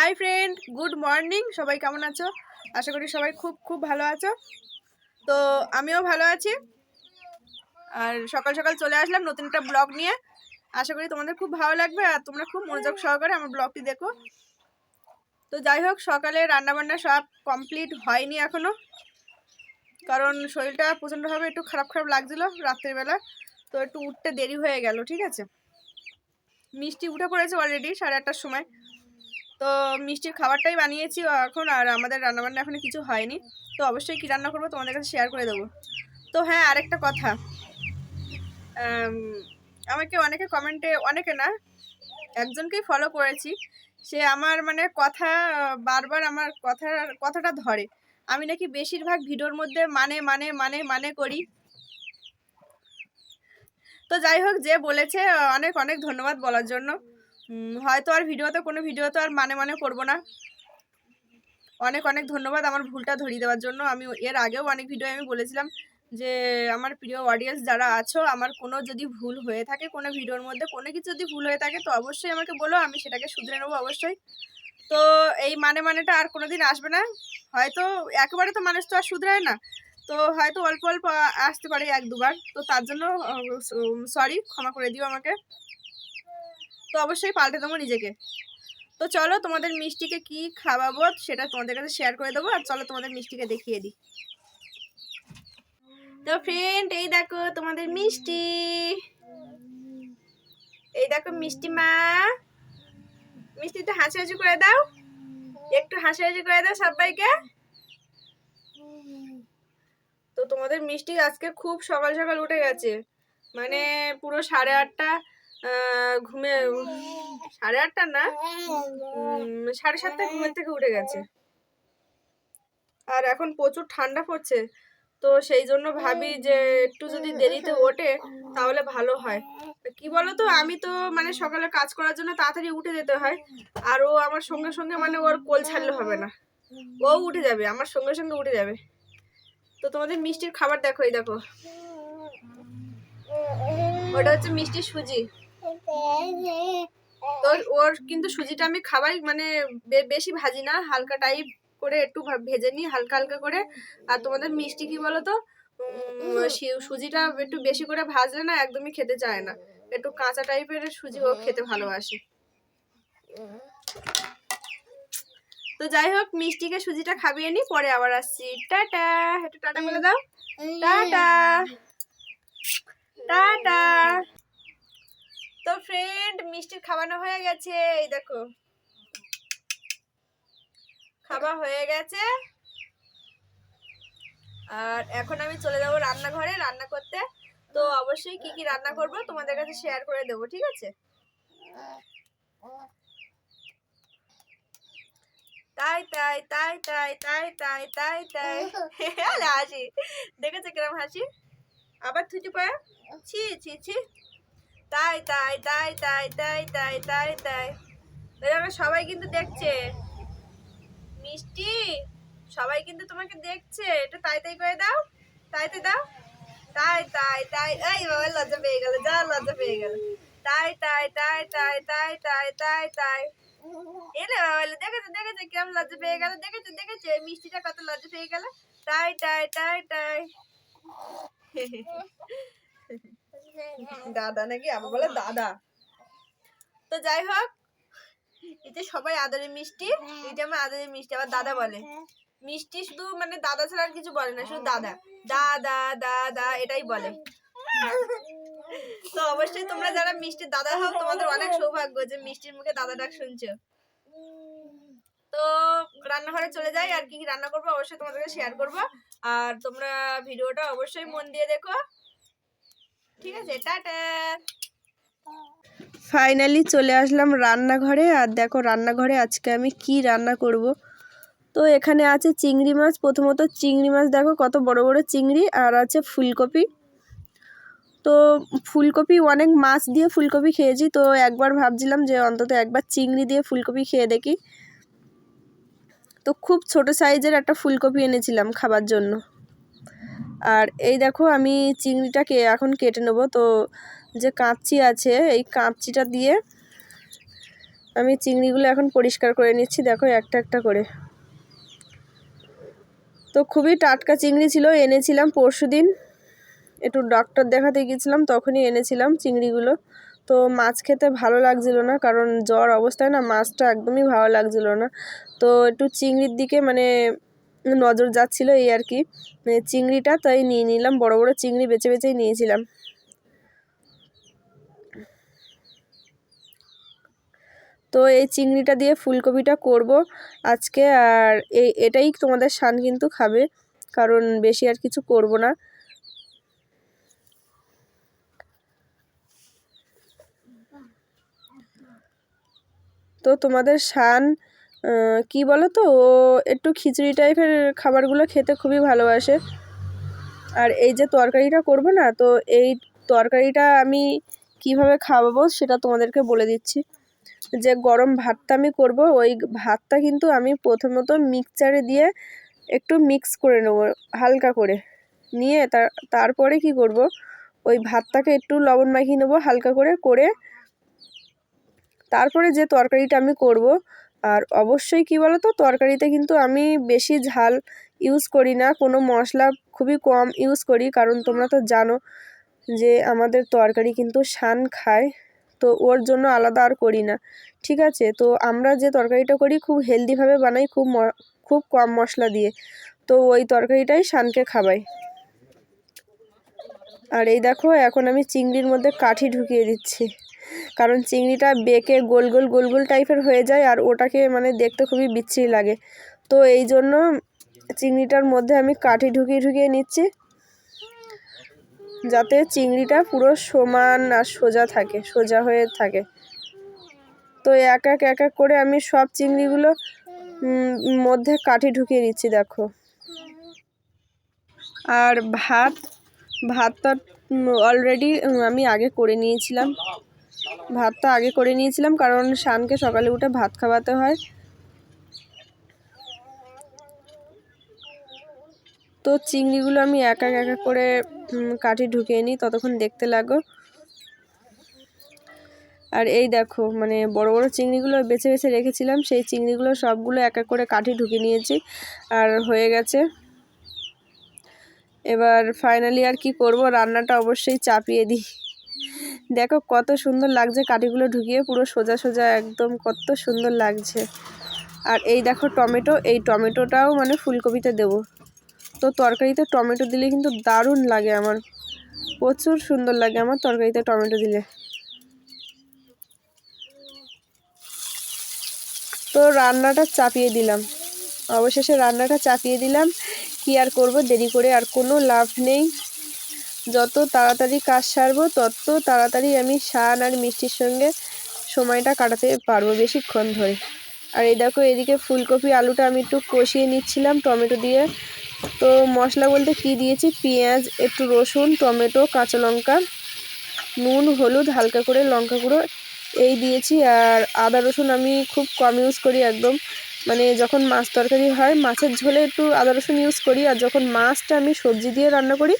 Hi friend good morning সবাই কেমন আছো? আশা করি সবাই খুব খুব ভালো আছো। তো আমিও ভালো আছি। আর সকাল সকাল চলে আসলাম নতুন একটা ব্লগ নিয়ে। আশা করি তোমাদের খুব ভালো লাগবে আর তোমরা খুব মনোযোগ সহকারে আমার ব্লগটি দেখো। তো যাই হোক, সকালে রান্নাবান্না সব কমপ্লিট হয়নি এখনও কারণ শরীরটা প্রচণ্ডভাবে একটু খারাপ খারাপ লাগছিল রাত্রিবেলা। তো একটু উঠতে দেরি হয়ে গেল, ঠিক আছে? মিষ্টি উঠে পড়েছে অলরেডি সাড়ে আটটার সময়। তো মিষ্টির খাবারটাই বানিয়েছি এখন, আর আমাদের রান্নাবান্না এখনও কিছু হয়নি। তো অবশ্যই কী রান্না করব তোমাদের কাছে শেয়ার করে দেবো। তো হ্যাঁ আরেকটা কথা। আমাকে অনেকে কমেন্টে অনেকে না, একজনকেই ফলো করেছি। সে আমার মানে কথা, বারবার আমার কথা কথাটা ধরে। আমি নাকি বেশিরভাগ ভিডিওর মধ্যে মানে মানে মানে মানে করি। তো যাই হোক, যে বলেছে, অনেক অনেক ধন্যবাদ বলার জন্য। হয়তো আর ভিডিওতে, কোনো ভিডিও তো আর মানে মানে করব না। অনেক অনেক ধন্যবাদ আমার ভুলটা ধরিয়ে দেওয়ার জন্য। আমি এর আগেও অনেক ভিডিও আমি বলেছিলাম যে, আমার প্রিয় অডিয়েন্স যারা আছো, আমার কোনো যদি ভুল হয়ে থাকে, কোনো ভিডিওর মধ্যে কোনো কিছু যদি ভুল হয়ে থাকে, তো অবশ্যই আমাকে বলো, আমি সেটাকে শুধরে নেব অবশ্যই। তো এই মানে মানেটা আর কোনো দিন আসবে না। হয়তো একেবারে তো মানুষ তো আর শুধরায় না। তো হয়তো অল্প অল্প আসতে পারে এক, দুবার। তো তার জন্য সরি ক্ষমা করে দিও আমাকে। তো অবশ্যই পাল্টে দেবো নিজেকে। তো চলো তোমাদের মিষ্টিকে কি খাওয়াবো সেটা তোমাদের কাছে শেয়ার করে দেবো আর চলো তোমাদের মিষ্টিকে দেখিয়ে দিই। তো ফ্রেন্ড এই দেখো তোমাদের মিষ্টি। এই দেখো মিষ্টি মা। মিষ্টি একটু হাসি করে দাও। একটু হাসি হাসি করে দাও সবাইকে। তো তোমাদের মিষ্টি আজকে খুব সকাল সকাল উঠে গেছে। মানে পুরো সাড়ে আটটা ঘুমে সাড়ে আটটা না? সাড়ে সাতটা ঘুমের থেকে উঠে গেছে। আর এখন প্রচুর ঠান্ডা পড়ছে, তো সেই জন্য ভাবি যে একটু যদি দেরিতে ওঠে, তাহলে ভালো হয়। কি বলো তো আমি তো মানে সকালে কাজ করার জন্য তাড়াতাড়ি উঠে যেতে হয়, আর ও আমার সঙ্গে সঙ্গে মানে ওর কোল ছাড়লে হবে না। ও উঠে যাবে, আমার সঙ্গে সঙ্গে উঠে যাবে। তো তোমাদের মিষ্টির খাবার দেখো, এই দেখো। ওটা হচ্ছে মিষ্টি সুজি। তো ওর কিন্তু সুজিটা আমি খাবাই মানে বেশি ভাজি না, হালকা টাইপ করে একটু ভেজে নিই, হালকা হালকা করে। আর তোমাদের মিষ্টি কি বলো তো সুজিটা একটু বেশি করে ভাজলে না একদমই খেতে চায় না। একটু কাঁচা টাইপের সুজি ও খেতে ভালোবাসে। তো যাই হোক, মিষ্টিকে সুজিটা খাবিয়ে নি পরে আবার আসছি। টাটা! একটু টাটা বলে দাও। টাটা! টাটা! তো ফ্রেন্ড মিষ্টির খাওয়ানো হয়ে গেছে। এই দেখো। খাওয়া হয়ে গেছে। আর এখন আমি চলে যাব রান্নাঘরে রান্না করতে। তো অবশ্যই কি কি রান্না করব তোমাদের কাছে শেয়ার করে দেবো, ঠিক আছে? তাই তাই তাই তাই তাই তাই তাই তাই। হাসি। দেখেছে কিরম হাসি? আবার থুচু পায় ছি ছি ছি। তাই তাই তাই তাই তাই তাই তাই তাই দেখো, সবাই কিন্তু দেখছে মিষ্টি সবাই কিন্তু তোমাকে দেখছে একটু তাই তাই করে দাও তাই তাই দাও তাই তাই তাই এই বাবা লজ্জা পেয়ে গেল যা লজ্জা পেয়ে গেল তাই তাই তাই তাই তাই তাই তাই তাই এলে বাবা দেখেছ দেখেছ কিরম লজ্জা পেয়ে গেল দেখেছ দেখেছ মিষ্টিটা কত লজ্জা পেয়ে গেল তাই তাই তাই তাই দাদা নাকি? আবার বলে দাদা। তো যাই হোক এটা সবাই আদরের মিষ্টি এটা আমার আদরের মিষ্টি, আবার দাদা বলে। মিষ্টি শুধু মানে দাদা ছাড়া আর কিছু বলে না, শুধু দাদা। দাদা দাদা, এটাই বলে। তো অবশ্যই তোমরা যারা মিষ্টির দাদা হও, তোমাদের অনেক সৌভাগ্য যে মিষ্টির মুখে দাদা ডাক শুনছো। তো রান্নাঘরে চলে যাই, আর কি কি রান্না করব অবশ্যই তোমাদেরকে শেয়ার করব। আর তোমরা ভিডিওটা অবশ্যই মন দিয়ে দেখো। ঠিক আছে, টাটা। ফাইনালি চলে আসলাম রান্নাঘরে, আর দেখো রান্নাঘরে আজকে আমি কি রান্না করব। তো এখানে আছে চিংড়ি মাছ, প্রথমত চিংড়ি মাছ দেখো কত বড় বড় চিংড়ি, আর আছে ফুলকপি। তো ফুলকপি অনেক মাছ দিয়ে ফুলকপি খেয়েছি, তো একবার ভাবছিলাম যে অন্তত একবার চিংড়ি দিয়ে ফুলকপি খেয়ে দেখি। তো খুব ছোট সাইজের একটা ফুলকপি এনেছিলাম খাবার জন্য। আর এই দেখো আমি চিংড়িটাকে এখন কেটে নেব। তো যে কাঁচি আছে, এই কাঁচিটা দিয়ে আমি চিংড়িগুলো এখন পরিষ্কার করে নিচ্ছি। দেখো একটা একটা করে। তো খুবই টাটকা চিংড়ি ছিল, এনেছিলাম পরশু দিন। একটু ডক্টর দেখাতে গিয়েছিলাম, তখনই এনেছিলাম চিংড়িগুলো। তো মাছ খেতে ভালো লাগছিল না, কারণ জ্বর অবস্থায় না মাছটা একদমই ভালো লাগছিল না। তো একটু চিংড়ির দিকে মানে নজর যাচ্ছিল এই আর কি। মানে চিংড়িটা তাই নিয়ে নিলাম, বড় বড় চিংড়ি বেছে বেছেই নিয়েছিলাম। তো এই চিংড়িটা দিয়ে ফুলকপিটা করব আজকে, আর এই এটাই তোমাদের শান কিন্তু খাবে, কারণ বেশি আর কিছু করব না। তো তোমাদের শান কি বলো তো ও একটু খিচুড়ি টাইপের খাবারগুলো খেতে খুবই ভালোবাসে। আর এই যে তরকারিটা করব না, তো এই তরকারিটা আমি কীভাবে খাওয়াবো সেটা তোমাদেরকে বলে দিচ্ছি। যে গরম ভাতটা আমি করব, ওই ভাতটা কিন্তু আমি প্রথমত মিক্সচারে দিয়ে একটু মিক্স করে নেব, হালকা করে। নিয়ে তারপরে কি করব? ওই ভাতটাকে একটু লবণ মাখিয়ে নেব, হালকা করে করে তারপরে যে তরকারিটা আমি করব আর অবশ্যই কি বলো তো তরকারিতে কিন্তু আমি বেশি ঝাল ইউজ করি না, কোনো মশলা খুবই কম ইউজ করি, কারণ তোমরা তো জানো যে আমাদের তরকারি কিন্তু শান খায়, তো ওর জন্য আলাদা আর করি না, ঠিক আছে? তো আমরা যে তরকারিটা করি খুব হেলদিভাবে বানাই, খুব খুব কম মশলা দিয়ে, তো ওই তরকারিটাই শানকে খাবাই আর এই দেখো, এখন আমি চিংড়ির মধ্যে কাঠি ঢুকিয়ে দিচ্ছি। কারণ চিংড়িটা বেঁকে গোল গোল গোল গোল টাইপের হয়ে যায় আর ওটাকে মানে দেখতে খুবই বিচ্ছিরি লাগে। তো এই জন্য চিংড়িটার মধ্যে আমি কাঠি ঢুকিয়ে ঢুকিয়ে নিচ্ছি। যাতে চিংড়িটা পুরো সমান আর সোজা থাকে, সোজা হয়ে থাকে। তো এক এক এক এক করে আমি সব চিংড়িগুলো মধ্যে কাঠি ঢুকিয়ে দিচ্ছি দেখো। আর ভাত, ভাতটা অলরেডি আমি আগে করে নিয়েছিলাম। ভাতটা আগে করে নিয়েছিলাম, কারণ শানকে সকালে উঠে ভাত খাওয়াতে হয়। তো চিংড়িগুলো আমি এক এক এক করে কাঠি ঢুকিয়ে নিই, ততক্ষণ দেখতে লাগো। আর এই দেখো মানে বড় বড় চিংড়িগুলো বেছে বেছে রেখেছিলাম, সেই চিংড়িগুলো সবগুলো এক এক করে কাঠি ঢুকিয়ে নিয়েছি, আর হয়ে গেছে। এবার ফাইনালি আর কি করব, রান্নাটা অবশ্যই চাপিয়ে দিই। দেখো কত সুন্দর লাগছে কাঠিগুলো ঢুকিয়ে, পুরো সোজা সোজা একদম কত সুন্দর লাগছে। আর এই দেখো টমেটো, এই টমেটোটাও মানে ফুলকপিতে দেবো। তো তরকারিতে টমেটো দিলে কিন্তু দারুণ লাগে আমার। প্রচুর সুন্দর লাগে আমার তরকারিতে টমেটো দিলে। তো রান্নাটা চাপিয়ে দিলাম। অবশেষে রান্নাটা চাপিয়ে দিলাম। কি আর করব, দেরি করে আর কোনো লাভ নেই। যত তাড়াতাড়ি কাজ সারবো, তত তাড়াতাড়ি আমি শান আর মিষ্টির সঙ্গে সময়টা কাটাতে পারব বেশিক্ষণ ধরে। আর এই দেখো, এদিকে ফুলকপি, আলুটা আমি একটু কষিয়ে নিচ্ছিলাম টমেটো দিয়ে। তো মশলা বলতে কি দিয়েছি? পেঁয়াজ, একটু রসুন, টমেটো, কাঁচা লঙ্কা, নুন, হলুদ, হালকা করে লঙ্কা গুঁড়ো এই দিয়েছি। আর আদা রসুন আমি খুব কম ইউজ করি একদম। মানে যখন মাছ তরকারি হয়, মাছের ঝোলে একটু আদা রসুন ইউজ করি। আর যখন মাছটা আমি সবজি দিয়ে রান্না করি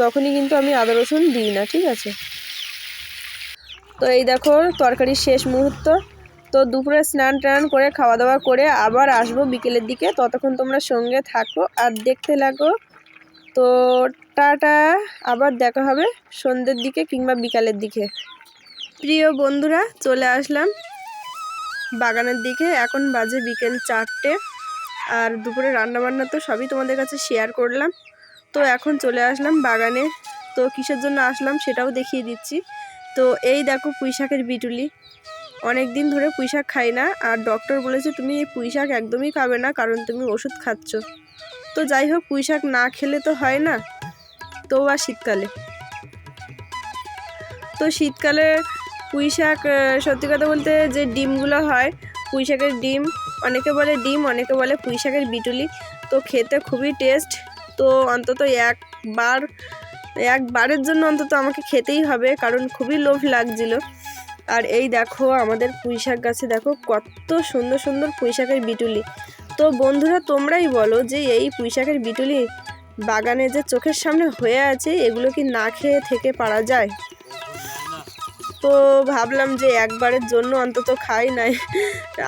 তখনই কিন্তু আমি আদা রসুন দিই না, ঠিক আছে? তো এই দেখো তরকারির শেষ মুহূর্ত। তো দুপুরে স্নান টান করে খাওয়া দাওয়া করে আবার আসব বিকেলের দিকে। ততক্ষণ তোমরা সঙ্গে থাকো আর দেখতে লাগো। তো টাটা, আবার দেখা হবে সন্ধ্যের দিকে কিংবা বিকালের দিকে। প্রিয় বন্ধুরা, চলে আসলাম বাগানের দিকে। এখন বাজে বিকেল চারটে। আর দুপুরে রান্নাবান্না তো সবই তোমাদের কাছে শেয়ার করলাম। তো এখন চলে আসলাম বাগানে। তো কিসের জন্য আসলাম সেটাও দেখিয়ে দিচ্ছি। তো এই দেখো পুঁইশাকের বিটুলি। অনেক দিন ধরে পুঁইশাক খাই না আর ডক্টর বলেছে তুমি এই পুঁইশাক একদমই খাবে না কারণ তুমি ওষুধ খাচ্ছ। তো যাই হোক, পুঁইশাক না খেলে তো হয় না। তো আর শীতকালে। তো শীতকালে পুঁইশাক সত্যি কথা বলতে যে ডিমগুলো হয়, পুঁইশাকের ডিম, অনেকে বলে ডিম, অনেকে বলে পুঁইশাকের বিটুলি। তো খেতে খুবই টেস্ট তো অন্তত একবার, একবারের জন্য অন্তত আমাকে খেতেই হবে, কারণ খুবই লোভ লাগছিল। আর এই দেখো আমাদের পুঁইশাক গাছে, দেখো কত সুন্দর সুন্দর পুঁইশাকের বিটুলি। তো বন্ধুরা, তোমরাই বলো যে এই পুঁইশাকের বিটুলি বাগানে যে চোখের সামনে হয়ে আছে, এগুলো কি না খেয়ে থেকে পারা যায়? তো ভাবলাম যে একবারের জন্য অন্তত খাই, নাই,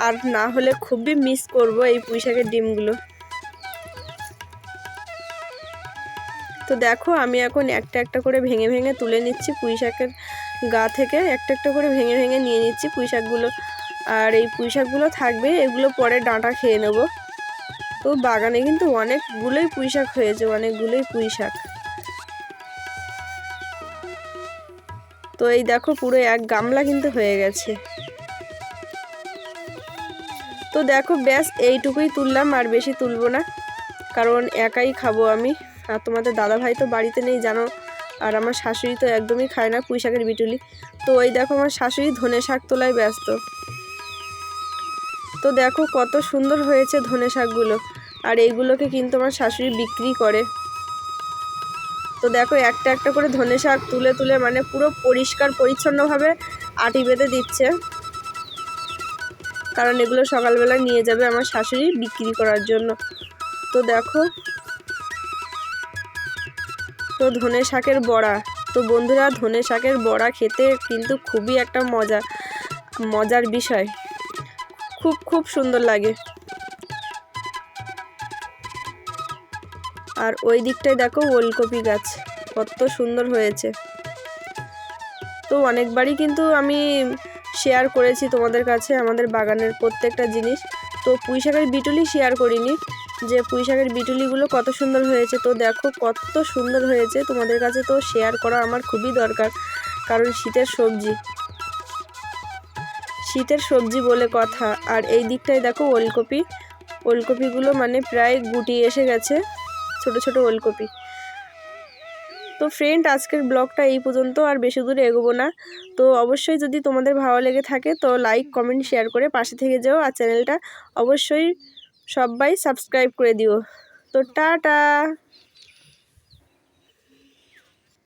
আর না হলে খুবই মিস করব এই পুঁই শাকের ডিমগুলো। তো দেখো, আমি এখন একটা একটা করে ভেঙে ভেঙে তুলে নিচ্ছি পুঁই শাকের গা থেকে। একটা একটা করে ভেঙে ভেঙে নিয়ে নিচ্ছি পুঁই শাকগুলো। আর এই পুঁই শাকগুলো থাকবে, এগুলো পরে ডাঁটা খেয়ে নেব। তো বাগানে কিন্তু অনেকগুলোই পুঁই শাক হয়েছে, অনেকগুলোই পুঁই শাক। তো এই দেখো, পুরো এক গামলা কিন্তু হয়ে গেছে। তো দেখো, ব্যাস এইটুকুই তুললাম, আর বেশি তুলবো না। কারণ একাই খাব আমি। আর তোমাদের দাদা ভাই তো বাড়িতে নেই, জানো? আর আমার শাশুড়ি তো একদমই খায় না পুঁই শাকের বিটুলি। তো ওই দেখো আমার শাশুড়ি ধনে শাক তোলায় ব্যস্ত। তো দেখো কত সুন্দর হয়েছে ধনে শাকগুলো। আর এইগুলোকে কিন্তু আমার শাশুড়ি বিক্রি করে। তো দেখো একটা একটা করে ধনে শাক তুলে তুলে মানে পুরো পরিষ্কার, পরিচ্ছন্নভাবে আটি বেঁধে দিচ্ছে। কারণ এগুলো সকালবেলা নিয়ে যাবে আমার শাশুড়ি বিক্রি করার জন্য। তো দেখো তো ধনে শাকের বড়া। তো বন্ধুরা, ধনে শাকের বড়া খেতে কিন্তু খুবই একটা মজা, মজার বিষয়। খুব খুব সুন্দর লাগে। আর ওই দিকটায় দেখো ওলকপি গাছ, কত সুন্দর হয়েছে। তো অনেকবারই কিন্তু আমি শেয়ার করেছি তোমাদের কাছে, আমাদের বাগানের প্রত্যেকটা জিনিস। তো পুঁই শাকের বিটুলি শেয়ার করিনি। যে পুঁই শাকের বিটুলিগুলো কত সুন্দর হয়েছে। তো দেখো কত সুন্দর হয়েছে। তোমাদের কাছে তো শেয়ার করা আমার খুবই দরকার। কারণ শীতের সবজি। শীতের সবজি বলে কথা। আর এই দিকটায় দেখো ওলকপি। ওলকপিগুলো মানে প্রায় গুটি এসে গেছে। ছোট ছোট ওলকপি। তো ফ্রেন্ড আজকের ব্লগটা এই পর্যন্ত। আর বেশি দূরে এগোবো না। তো অবশ্যই যদি তোমাদের ভালো লেগে থাকে, তো লাইক কমেন্ট শেয়ার করে পাশে থেকে যাও। আর চ্যানেলটা অবশ্যই সবাই সাবস্ক্রাইব করে দিও। তো টাটা।